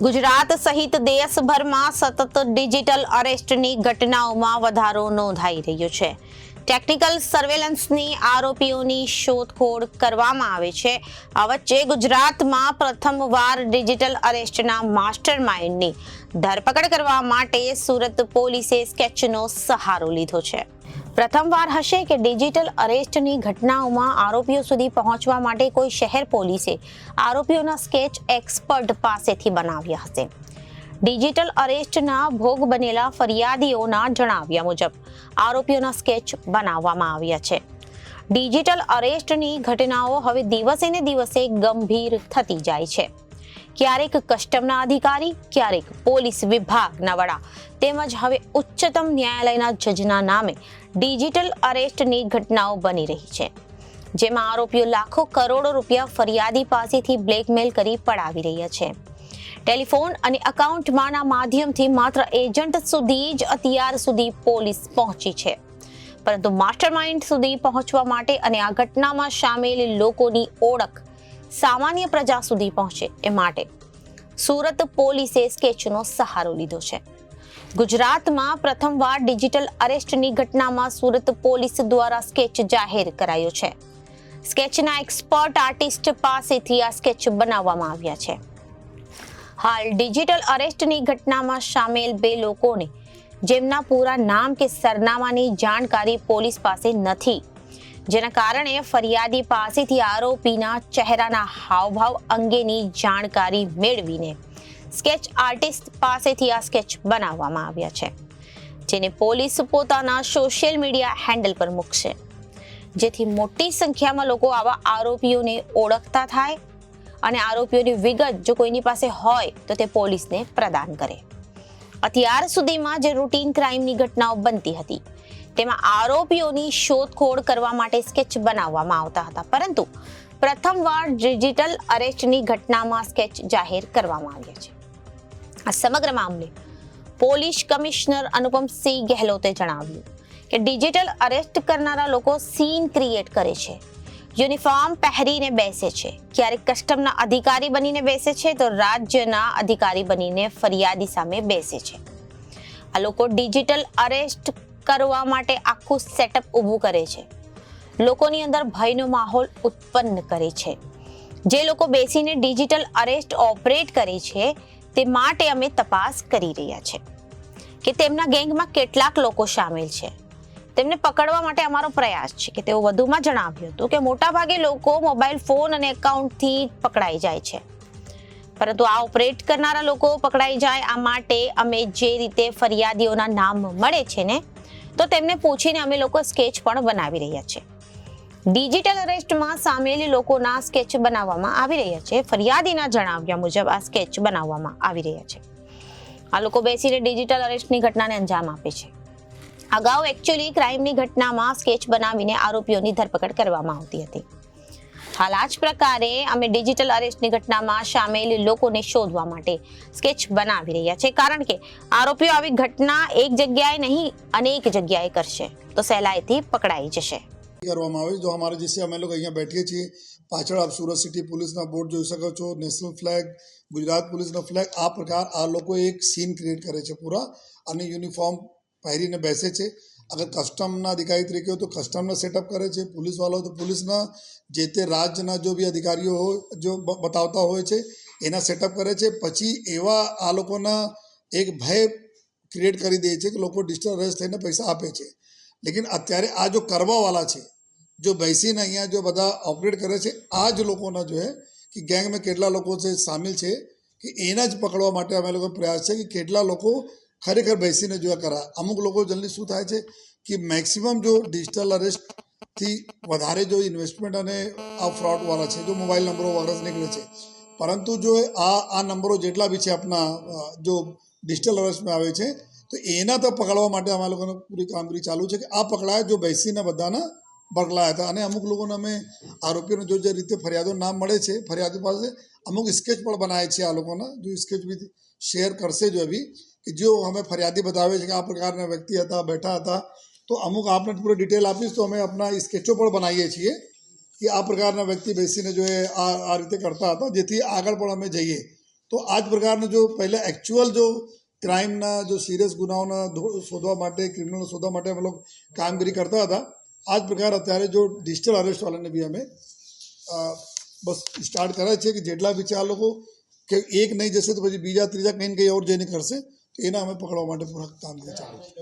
ગુજરાત સહિત દેશભરમાં સતત ડિજિટલ અરેસ્ટની ઘટનાઓમાં વધારો નોંધાઈ રહ્યો છે. ટેકનિકલ સર્વેલન્સની આરોપીઓની શોધખોળ કરવામાં આવે છે. આ વચ્ચે ગુજરાતમાં પ્રથમવાર ડિજિટલ અરેસ્ટના માસ્ટર માઇન્ડની ધરપકડ કરવા માટે સુરત પોલીસે સ્કેચનો સહારો લીધો છે. પ્રથમવાર હશે કે ડિજિટલ અરેસ્ટની ઘટનાઓમાં આરોપીઓ સુધી પહોંચવા માટે કોઈ શહેર પોલીસે આરોપીઓના સ્કેચ એક્સપર્ટ પાસેથી બનાવ્યા હશે. ડિજિટલ અરેસ્ટના ભોગ બનેલા ફરિયાદીઓના જણાવ્યા મુજબ આરોપીઓના સ્કેચ બનાવવામાં આવ્યા છે. ડિજિટલ અરેસ્ટની ઘટનાઓ હવે દિવસે ને દિવસે ગંભીર થતી જાય છે. ક્યારેક કસ્ટમના અધિકારી, ક્યારેક પોલીસ વિભાગના વડા. તેમજ હવે ઉચ્ચતમ ન્યાયાલયના જજના નામે ડિજિટલ અરેસ્ટની ઘટનાઓ બની રહી છે. જેમાં આરોપીઓ લાખો કરોડો રૂપિયા ફરિયાદી પાસેથી બ્લેકમેલ કરી પડાવી રહ્યા છે. ટેલિફોન અને અકાઉન્ટમાંના માધ્યમથી માત્ર એજન્ટ સુધી જ અત્યાર સુધી પોલીસ પહોંચી છે. પરંતુ માસ્ટર માઇન્ડ સુધી પહોંચવા માટે અને આ ઘટનામાં સામેલ લોકોની ઓળખ સામાન્ય પ્રજા સુધી પહોંચે એ માટે સુરત પોલીસે સ્કેચનો સહારો લીધો છે. ગુજરાતમાં પ્રથમવાર ડિજિટલ અરેસ્ટની ઘટનામાં સુરત પોલીસ દ્વારા સ્કેચ જાહેર કરાયો છે. સ્કેચના એક્સપર્ટ આર્ટિસ્ટ પાસેથી આ સ્કેચ બનાવવામાં આવ્યા છે. હાલ ડિજિટલ અરેસ્ટની ઘટનામાં સામેલ બે લોકોને જેમના પૂરા નામ કે સરનામાની જાણકારી પોલીસ પાસે નથી જેના કારણે ફરિયાદી પાસેથી આરોપીના ચહેરાના હાવભાવ અંગેની જાણકારી મેળવીને સ્કેચ આર્ટિસ્ટ પાસેથી આ સ્કેચ બનાવવામાં આવ્યા છે, જેને પોલીસ પોતાના સોશિયલ મીડિયા હેન્ડલ પર મૂકશે. જેથી મોટી સંખ્યામાં લોકો આવા આરોપીઓને ઓળખતા થાય અને આરોપીઓની વિગત જો કોઈની પાસે હોય તો તે પોલીસને પ્રદાન કરે. અત્યાર સુધીમાં જે રૂટીન ક્રાઇમની ઘટનાઓ બનતી હતી તેમાં આરોપીઓની શોધખોળ કરવા માટે સ્કેચ બનાવવામાં આવતા હતા. પરંતુ પ્રથમવાર ડિજિટલ અરેસ્ટની ઘટનામાં સ્કેચ જાહેર કરવામાં આવ્યા છે. આ સમગ્ર મામલે પોલીસ કમિશનર અનુપમસિંહ ગેહલોતે જણાવ્યું કે ડિજિટલ અરેસ્ટ કરનારા લોકો સીન ક્રિએટ કરે છે. યુનિફોર્મ પહેરીને બેસે છે. ક્યારેક કસ્ટમના અધિકારી બનીને બેસે છે તો રાજ્યના અધિકારી બનીને ફરિયાદી સામે બેસે છે. આ લોકો ડિજિટલ અરેસ્ટ કરવા માટે આખું સેટઅપ ઊભું કરે છે. લોકોની અંદર ભયનો માહોલ ઉત્પન્ન કરે છે. જે લોકો બેસીને ડિજિટલ અરેસ્ટ ઓપરેટ કરે છે, તે માટે અમે તપાસ કરી રહ્યા છે કે તેમના ગેંગમાં કેટલાક લોકો સામેલ છે. તેમને પકડવા માટે અમારો પ્રયાસ છે કે તેઓ વધુમાં જણાવ્યું હતું કે મોટાભાગે લોકો મોબાઈલ ફોન અને એકાઉન્ટથી પકડાઈ જાય છે. પરંતુ આ ઓપરેટ કરનારા લોકો પકડાઈ જાય આ માટે અમે જે રીતે ફરિયાદીઓના નામ મળે છે ને, તો તેમને પૂછીને અમે લોકો સ્કેચ પણ બનાવી રહ્યા છે. ડિજિટલ અરેસ્ટમાં સામેલ લોકોના સ્કેચ બનાવવામાં આવી રહ્યા છે. ફરિયાદીના જણાવ્યા મુજબ આ સ્કેચ બનાવવામાં આવી રહ્યા છે. આ લોકો બેસીને ડિજિટલ અરેસ્ટની ઘટનાને અંજામ આપે છે. અગાઉ એકચ્યુઅલી ક્રાઇમની ઘટનામાં સ્કેચ બનાવીને આરોપીઓની ધરપકડ કરવામાં આવતી હતી. હાલ આ જ પ્રકારે અમે ડિજિટલ અરેસ્ટની ઘટનામાં સામેલ લોકોને શોધવા માટે સ્કેચ બનાવી રહ્યા છે. કારણ કે આરોપીઓ આવી ઘટના એક જગ્યાએ નહીં, અનેક જગ્યાએ કરશે. તો સહેલાઈથી પકડાઈ જશે. કરવામાં આવે. જો અમારે જે અમે લોકો અહીંયા બેઠીએ છીએ. પાછળ આપ સુરત સિટી પોલીસના બોર્ડ જોઈ શકો છો. નેશનલ ફ્લેગ, ગુજરાત પોલીસનો ફ્લેગ. આ પ્રકાર આ લોકો એક સીન ક્રિએટ કરે છે પૂરા અને યુનિફોર્મ પહેરીને બેસે છે. અગર કસ્ટમના અધિકારી તરીકે હોય તો કસ્ટમના સેટઅપ કરે છે, પોલીસવાળો તો પોલીસના, જે તે રાજ્યના જો બી અધિકારીઓ જો બતાવતા હોય છે, એના સેટઅપ કરે છે. પછી એવા આ લોકોના એક ભય ક્રિએટ કરી દે છે કે લોકો અરેસ્ટ થઈને પૈસા આપે છે. લેકિન અત્યારે આ જો કરવાવાળા છે, જો બેસીને અહીંયા જો બધા ઓપરેટ કરે છે આ જ લોકોના જો કે ગેંગમાં કેટલા લોકો છે, સામેલ છે, કે એના જ પકડવા માટે અમે લોકો પ્રયાસ છે કે કેટલા લોકો ખરેખર બેસીને જોયા કરા. અમુક લોકો જલ્દી શું થાય છે કે મેક્સિમમ જો ડિજિટલ અરેસ્ટથી વધારે જો ઇન્વેસ્ટમેન્ટ અને આ ફ્રોડવાળા છે, જો મોબાઈલ નંબરો વગેરે નીકળે છે. પરંતુ જો આ આ નંબરો જેટલા બી છે આપણા જો ડિજિટલ અરેસ્ટમાં આવે છે, તો એના તો પકડવા માટે અમારા લોકોને પૂરી કામગીરી ચાલુ છે કે આ પકડાયા જો બેસીને બધાના પકડાયા હતા. અને અમુક લોકોને અમે આરોપીઓને જો જે રીતે ફરિયાદો નામ મળે છે, ફરિયાદો પાસે અમુક સ્કેચ પણ બનાવે છે આ લોકોના. જો સ્કેચ બી શેર કરશે જો અભી કે જો અમે ફરિયાદી બતાવે છે કે આ પ્રકારના વ્યક્તિ હતા બેઠા હતા તો અમુક આપને પૂરી ડિટેલ આપીશ તો અમે આપણા સ્કેચો પણ બનાવીએ છીએ કે આ પ્રકારના વ્યક્તિ બેસીને જો એ આ આ રીતે કરતા હતા જેથી આગળ પણ અમે જઈએ તો આ જ પ્રકારના જો પહેલાં એકચ્યુઅલ જો ક્રાઇમના જો સિરિયસ ગુનાઓના ધો- શોધવા માટે ક્રિમિનલ શોધવા માટે અમે લોકો કામગીરી કરતા હતા આ જ પ્રકાર અત્યારે જો ડિજિટલ અરેસ્ટવાળાને બી અમે અ, બસ સ્ટાર્ટ કરે છે કે જેટલા બી છે આ લોકો કે એક નહીં જશે તો પછી બીજા ત્રીજા કંઈ ને કંઈ ઓર જઈને કરશે તો એના અમે પકડવા માટે પૂરા કામગીરી ચાલુ છે.